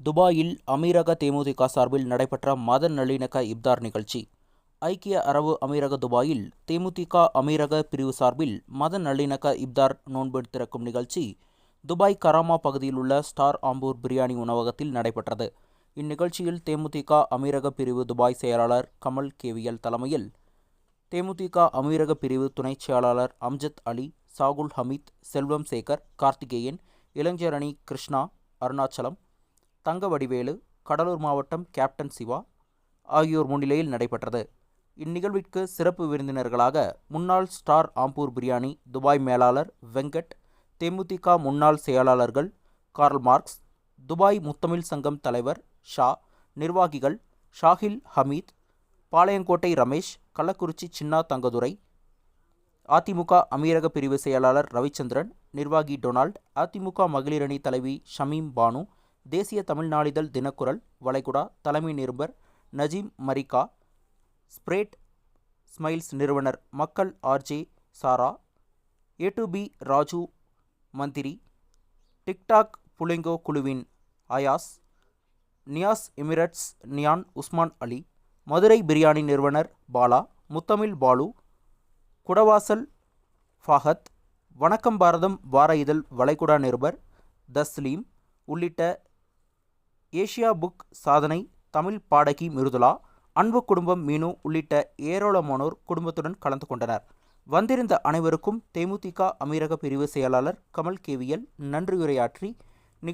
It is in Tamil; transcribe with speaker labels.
Speaker 1: துபாயில் அமீரக தேமுதிக சார்பில் நடைபெற்ற மத நல்லிணக்க இப்தார் நிகழ்ச்சி. ஐக்கிய அரபு அமீரக துபாயில் தேமுதிக அமீரக பிரிவு சார்பில் மத நல்லிணக்க இப்தார் நோன்பு திறக்கும் நிகழ்ச்சி துபாய் கராமா பகுதியில் உள்ள ஸ்டார் ஆம்பூர் பிரியாணி உணவகத்தில் நடைபெற்றது. இந்நிகழ்ச்சியில் தேமுதிக அமீரக பிரிவு துபாய் செயலாளர் கமல் கேவியல் தலைமையில் தேமுதிக அமீரக பிரிவு துணைச் செயலாளர் அம்ஜத் அலி சாகுல் ஹமீத் செல்வம் சேகர் கார்த்திகேயன் இளைஞரணி கிருஷ்ணா அருணாச்சலம் தங்க வடிவேலு கடலூர் மாவட்டம் கேப்டன் சிவா ஆகியோர் முன்னிலையில் நடைபெற்றது. இந்நிகழ்விற்கு சிறப்பு விருந்தினர்களாக முன்னாள் ஸ்டார் ஆம்பூர் பிரியாணி துபாய் மேலாளர் வெங்கட் தேமுதிக முன்னாள் செயலாளர்கள் கார்ல் மார்க்ஸ் துபாய் முத்தமிழ் சங்கம் தலைவர் ஷா நிர்வாகிகள் ஷாஹில் ஹமீத் பாளையங்கோட்டை ரமேஷ் கள்ளக்குறிச்சி சின்னா தங்கதுரை அதிமுக அமீரக பிரிவு செயலாளர் ரவிச்சந்திரன் நிர்வாகி டொனால்ட் அதிமுக மகளிரணி தலைவி ஷமீம் பானு தேசிய தமிழ் நாளிதழ் தினக்குரல் வளைகுடா தலைமை நிருபர் நஜீம் மரிகா ஸ்ப்ரேட் ஸ்மைல்ஸ் நிறுவனர் மக்கள் RJ Sara A to B Raju Mantri TikTok Pulingo குழுவின் அயாஸ் நியாஸ் எமிரட்ஸ் நியான் உஸ்மான் அலி மதுரை பிரியாணி நிறுவனர் பாலா முத்தமிழ் பாலு குடவாசல் ஃபாஹத் வணக்கம் பாரதம் வார இதழ் வளைகுடா நிருபர் தஸ்லீம் உள்ளிட்ட ஏஷியா புக் சாதனை தமிழ் பாடகி மிருதுலா அன்பு குடும்பம் மீனு உள்ளிட்ட ஏராளமானோர் குடும்பத்துடன் கலந்து கொண்டனர். வந்திருந்த அனைவருக்கும் தேமுதிக அமீரக பிரிவு செயலாளர் கமல் கேவியல் நன்றியுரையாற்றி